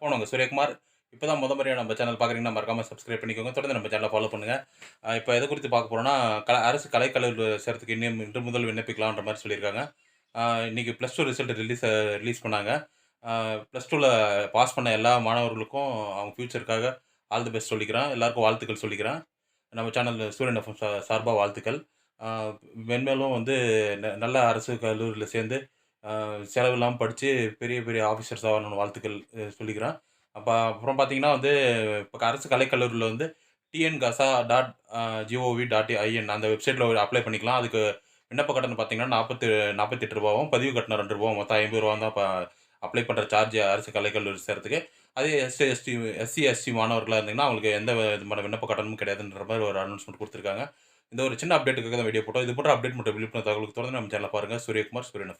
போனவங்க சூரியகுமார் இப்போ தான் முத முறையாக நம்ம சேனல் பார்க்குறீங்கன்னா மறக்காமல் சப்ஸ்கிரைப் பண்ணிக்கோங்க. தொடர்ந்து நம்ம சேனலை ஃபாலோ பண்ணுங்கள் இப்போ எதை குறித்து பார்க்க போகிறோன்னா கல அரசு கலைக்கல்லூரி சேர்த்துக்கு இன்னும் இன்று முதல் விண்ணப்பிக்கலான்ற மாதிரி சொல்லியிருக்காங்க. இன்றைக்கி இன்னைக்கு plus two result release release பண்ணாங்க. ப்ளஸ் டூவில் பாஸ் பண்ண எல்லா மாணவர்களுக்கும் அவங்க ஃப்யூச்சருக்காக ஆல் தி பெஸ்ட் சொல்லிக்கிறேன். எல்லாருக்கும் வாழ்த்துக்கள் சொல்லிக்கிறேன். நம்ம சேனல் சூரியன் எஃப்எம் சார்பாக வாழ்த்துக்கள். மென்மேலும் வந்து ந- நல்ல அரசு கல்லூரியில் சேர்ந்து செலவு இல்லாமல் படித்து பெரிய பெரிய ஆஃபீஸர்ஸ் ஆகணும்னு வாழ்த்துக்கள் சொல்லிக்கிறேன். அப்போ அப்புறம் பார்த்தீங்கன்னா வந்து இப்போ அரசு கலைக்கல்லூரியில் வந்து TN GASA dot G O V dot I N அந்த வெப்சைட்டில் அப்ளை பண்ணிக்கலாம். அதுக்கு விண்ணப்ப கட்டணம் பார்த்தீங்கன்னா நாற்பத்தி நாற்பத்தெட்டு ரூபாவும் பதிவு கட்டணம் ரெண்டு ரூபாவும் மொத்தம் ஐம்பது ரூபா தான் இப்போ அப்ளை பண்ணுற சார்ஜ் அரசு கலைக்கல்லூரி சேர்த்துக்கு. அதே எஸ்சி எஸ்டி எஸ்சி எஸ்டி மாணவர்களாக இருந்தீங்கன்னா அவங்களுக்கு எந்த விதமான விண்ணப்ப கட்டணமும் கிடையாதுன்ற மாதிரி ஒரு அனௌன்ஸ்மெண்ட் கொடுத்துருக்காங்க. இந்த ஒரு சின்ன அப்டேட்டுக்காக தான் வீடியோ போட்டோம். இது போன்ற அப்டேட் மற்றும் விழிப்புணர்வு தகவலுக்கு தொடர்ந்து நம்ம சேனல் பாருங்கள் சூரியகுமார் சூரியன்